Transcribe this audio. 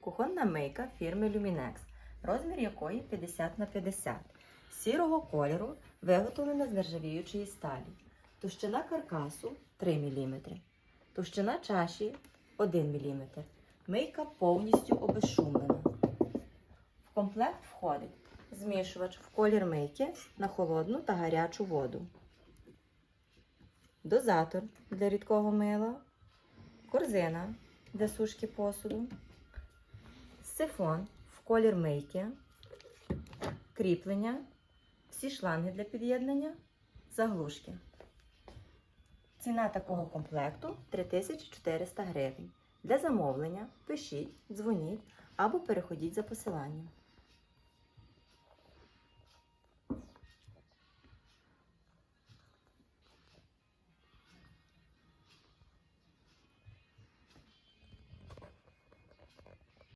Кухонна мийка фірми Luminex, розмір якої 50 на 50 сірого кольору, виготовлена з нержавіючої сталі. Товщина каркасу 3 мм. Товщина чаші 1 мм. Мийка повністю обезшумлена. В комплект входить змішувач в колір мийки на холодну та гарячу воду, дозатор для рідкого мила, корзина для сушки посуду, сифон в колір мийки, кріплення, всі шланги для під'єднання, заглушки. Ціна такого комплекту 3400 гривень. Для замовлення пишіть, дзвоніть або переходіть за посиланням.